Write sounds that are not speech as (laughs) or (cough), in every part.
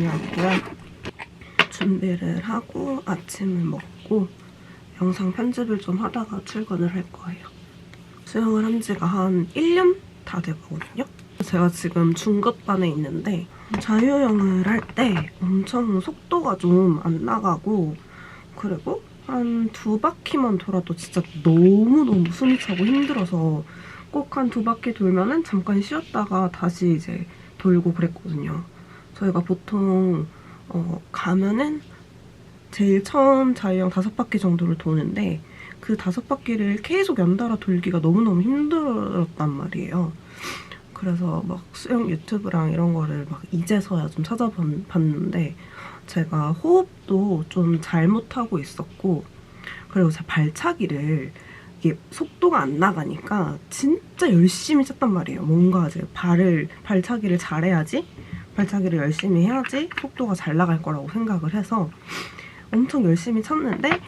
다녀왔고요. 준비를 하고 아침을 먹고 영상 편집을 좀 하다가 출근을 할 거예요. 수영을 한 지가 한 1년 다 돼가거든요. 제가 지금 중급반에 있는데 자유형을 할 때 엄청 속도가 좀 안 나가고 그리고 한 두 바퀴만 돌아도 진짜 너무너무 숨이 차고 힘들어서 꼭 한 두 바퀴 돌면은 잠깐 쉬었다가 다시 이제 돌고 그랬거든요. 저희가 보통 어, 가면은 제일 처음 자유형 다섯 바퀴 정도를 도는데 그 다섯 바퀴를 계속 연달아 돌기가 너무너무 힘들었단 말이에요. 그래서 막 수영 유튜브랑 이런 거를 막 이제서야 좀 찾아봤는데 제가 호흡도 좀 잘못하고 있었고 그리고 제 발차기를 이게 속도가 안 나가니까 진짜 열심히 쳤단 말이에요. 뭔가 이제 발을 발차기를 잘해야지 발차기를 열심히 해야지 속도가 잘 나갈 거라고 생각을 해서 엄청 열심히 쳤는데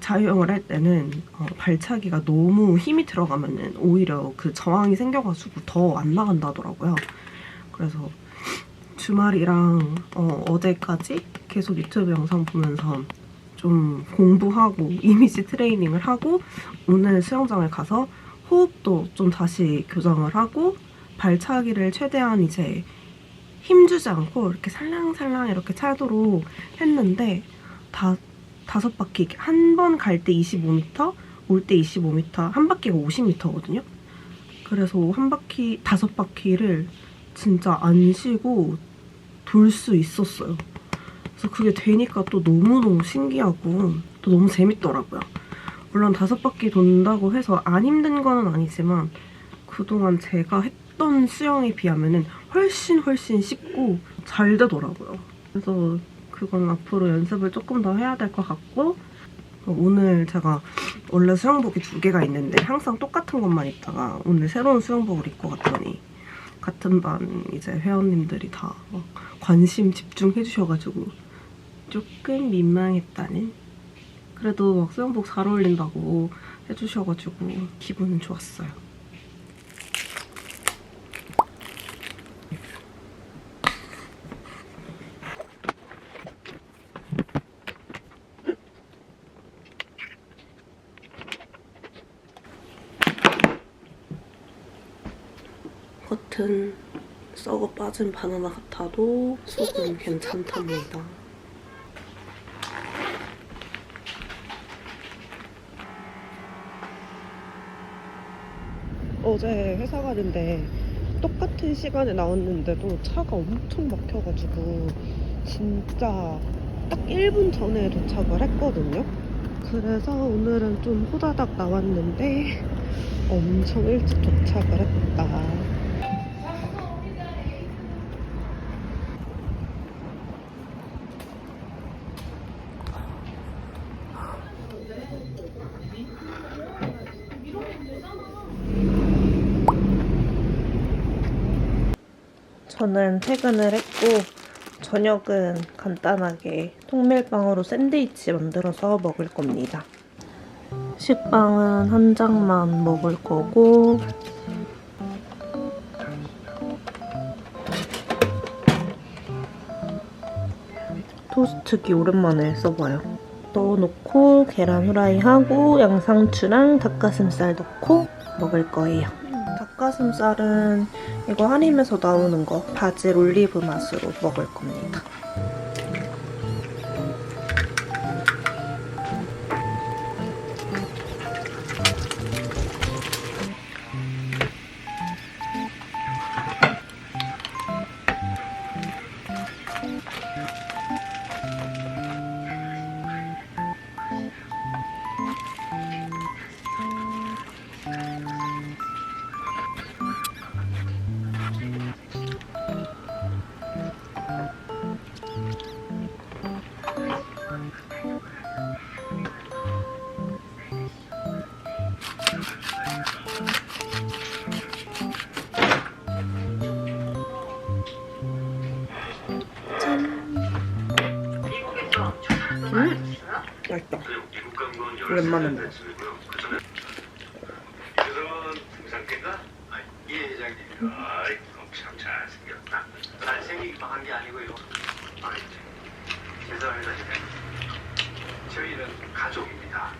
자유형을 할 때는 어, 발차기가 너무 힘이 들어가면은 오히려 그 저항이 생겨가지고 더 안 나간다더라고요. 그래서 주말이랑 어, 어제까지 계속 유튜브 영상 보면서 좀 공부하고 이미지 트레이닝을 하고 오늘 수영장을 가서 호흡도 좀 다시 교정을 하고 발차기를 최대한 이제 힘주지 않고 이렇게 살랑살랑 이렇게 차도록 했는데 다 다섯 바퀴 한 번 갈 때 25m, 올 때 25m, 한 바퀴가 50m거든요. 그래서 한 바퀴 다섯 바퀴를 진짜 안 쉬고 돌 수 있었어요. 그래서 그게 되니까 또 너무너무 신기하고 또 너무 재밌더라고요. 물론 다섯 바퀴 돈다고 해서 안 힘든 건 아니지만 그동안 제가 했던 수영에 비하면 훨씬 훨씬 쉽고 잘 되더라고요. 그래서 그건 앞으로 연습을 조금 더 해야 될 것 같고 오늘 제가 원래 수영복이 두 개가 있는데 항상 똑같은 것만 입다가 오늘 새로운 수영복을 입고 갔더니 같은 반 이제 회원님들이 다막 관심 집중해 주셔가지고 조금 민망했다는 그래도 막 수영복 잘 어울린다고 해주셔가지고 기분은 좋았어요. 겉은 썩어 빠진 바나나 같아도 속은 괜찮답니다. 어제 회사 가는데 똑같은 시간에 나왔는데도 차가 엄청 막혀가지고 진짜 딱 1분 전에 도착을 했거든요. 그래서 오늘은 좀 호다닥 나왔는데 엄청 일찍 도착을 했다. 저는 퇴근을 했고 저녁은 간단하게 통밀빵으로 샌드위치 만들어서 먹을 겁니다. 식빵은 한 장만 먹을 거고 토스트기 오랜만에 써봐요. 넣어놓고 계란 후라이 하고 양상추랑 닭가슴살 넣고 먹을 거예요. 닭가슴살은 이거 한림에서 나오는 거 바질 올리브 맛으로 먹을 겁니다. 예, 회장님. 아이, 잘생겼다. 잘생기기만 한게 아니고요. 아이, 죄송합니다, 회장님. 저희는 가족입니다.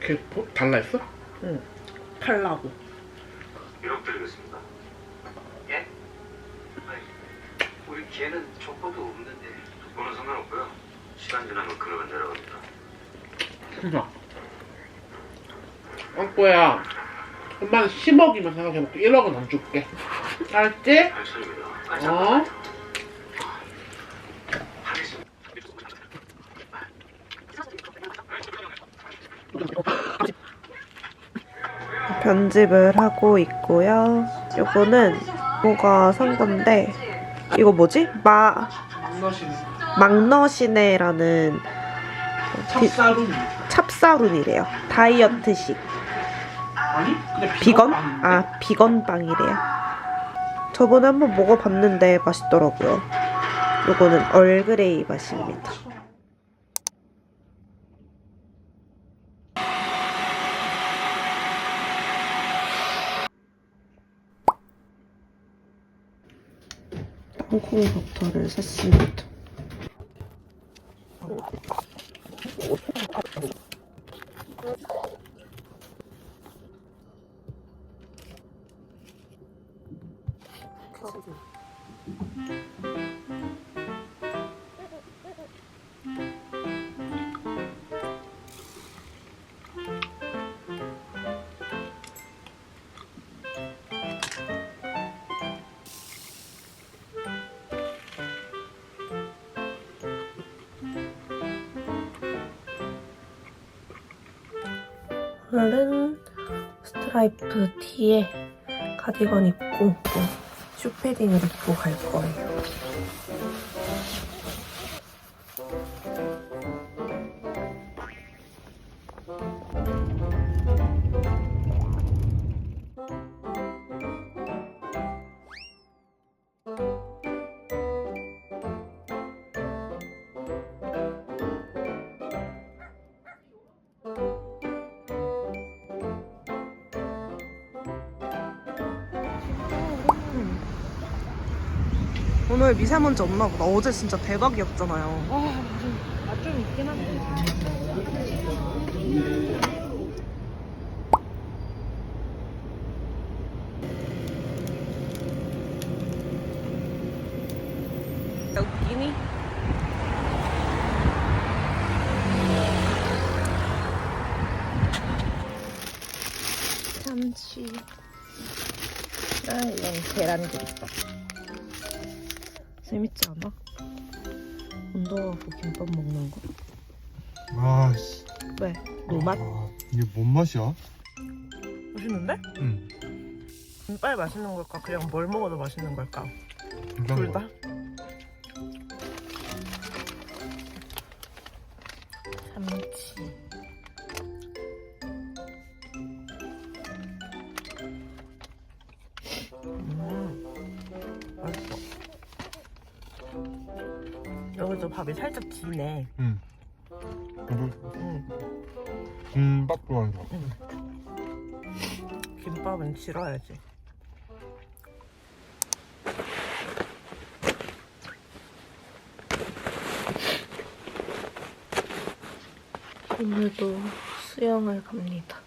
걔 뭐, 달라 했어? 응. 팔라고. 진짜. 엉꼬야. 엄마는 10억이면 생각해놓고 1억은 안 줄게. 알았지? 어? 편집을 하고 있고요. 요거는 뭐가 산 건데 이거 뭐지? 마 막너시네라는 찹쌀은 찹쌀룬이래요. 다이어트식 비건? 아 비건 빵이래요. 저번에 한번 먹어봤는데 맛있더라고요. 요거는 얼그레이 맛입니다. 땅콩 버터를 샀습니다. 오늘은 스트라이프 티에 카디건 입고 또 슈패딩을 입고 갈 거예요. 오늘 미세먼지 없나 보다. 어제 진짜 대박이었잖아요. 아좀 있긴 한데. 웃기니? 참치. 아 이건 계란김밥. 재밌지 않아? 운동하고 김밥 먹는 거. 아, 씨. 왜? 노맛? 아, 이게 뭔 맛이야? 맛있는데? 응. 김밥이 맛있는 걸까? 그냥 뭘 먹어도 맛있는 걸까? 둘 다 밥이 살짝 기네. 응. 응. 음, 김밥 좋아해서. 김밥은 질어야지. 오늘도 수영을 갑니다.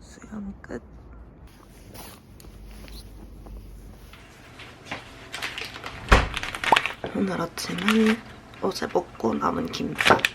수영 끝. 오늘 아침은 어제 먹고 남은 김밥.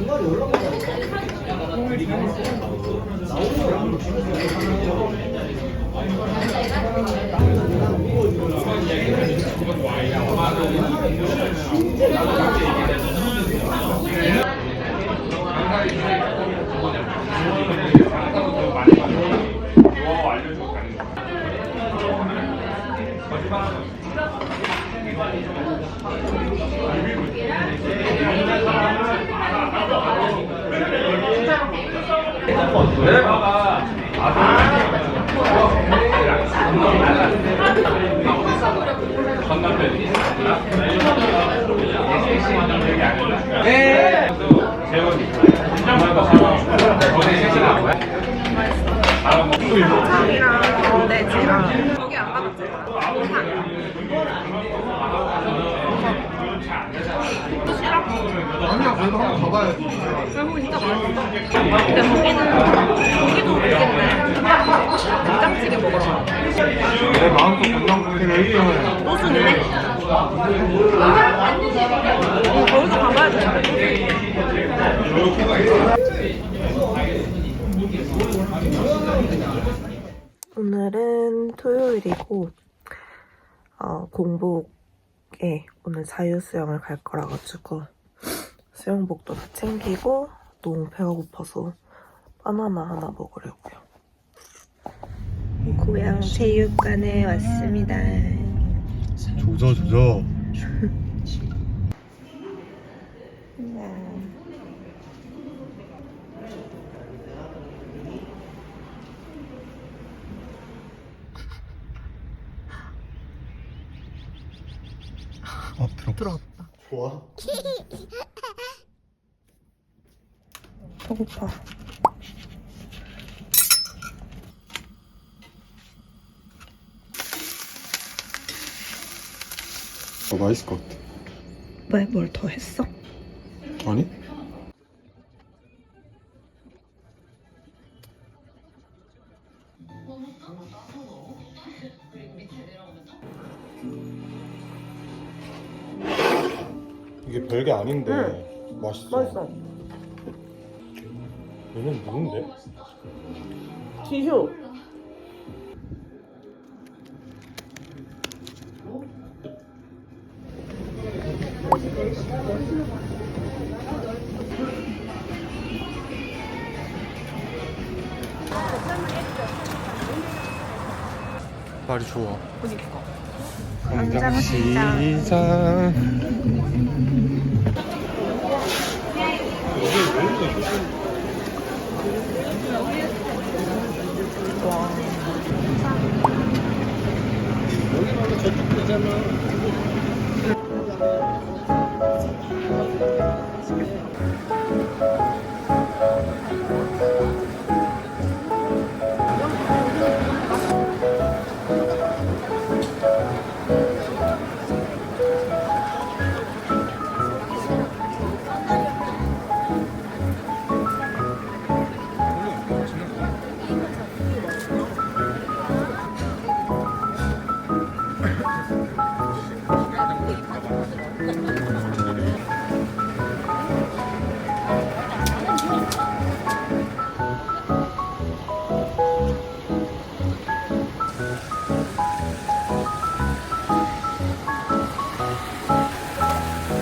중간에 올라가서 나오는 거랑 Thank. 봤잖아. 아니야 한번 가봐야지 결국 거기는 고기도 가. 내 마음껏 건강국회를 1등을 노순이네. 어, 거기도 가봐야 되는데. 오늘은 토요일이고 어, 공복에 오늘 자유수영을 갈 거라 가지고 수영복도 다 챙기고 너무 배가 고파서 바나나 하나 먹으려고요. 고향 체육관에 왔습니다. 조져 조져 아 들어 들어왔다. 좋아 (laughs) 배고파. 어, 맛있을 것 같아 왜 뭘 더 했어? 아니? 이게 별게 아닌데 맛있어. 얘는 누군데? 지효. 말이 좋아. 그니까. 광장 시장. 와. 여기 말고 저쪽 되잖아.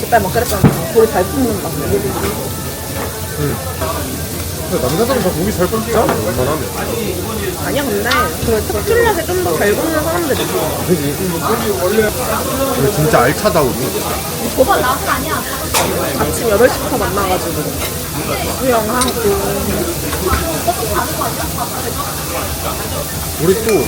깃발 막 그랬잖아. 고리 잘 굽는다. 응. 남자들은 다 고기 잘 굽지 않아? 웬만하면. 아니야 근데 그 특출나게 좀 더 잘 굽는 사람들이 있어. 그지? 근데 진짜 알차다, 우리. 아침 8시부터 만나가지고 수영하고 우리 또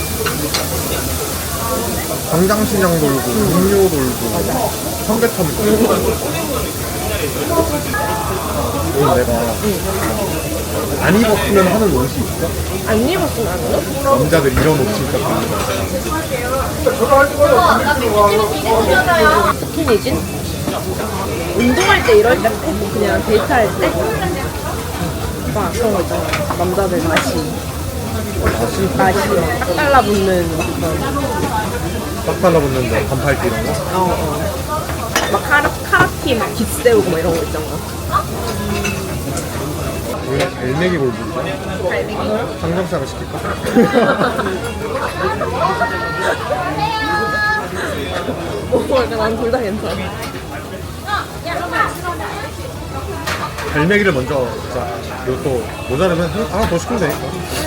광장시장 돌고, 음료 돌고, 삼계탕 돌고. 내가 안 입었으면 하는 옷이 있어? 안 입었으면 안 돼? 남자들 이런 옷 진짜 좋아해. 스키니진? 운동할 때 이럴 때 빼고 그냥 데이트할 때? 막 그런 거 있잖아 남자들 맛이 맛이 딱 달라붙는 그런 딱 달라붙는데 반팔 티 이런 거? 어, 어. 막 카라, 카라티 막 깃세우고 막 이런 거 있잖아 갈매기 볼 부르자. 갈매기? 삼겹살을 시킬까? (laughs) 뭐 약간 난둘 다 괜찮아 갈매기를 먼저 자 이것도 모자르면 한- 하나 더 시키면 되니까.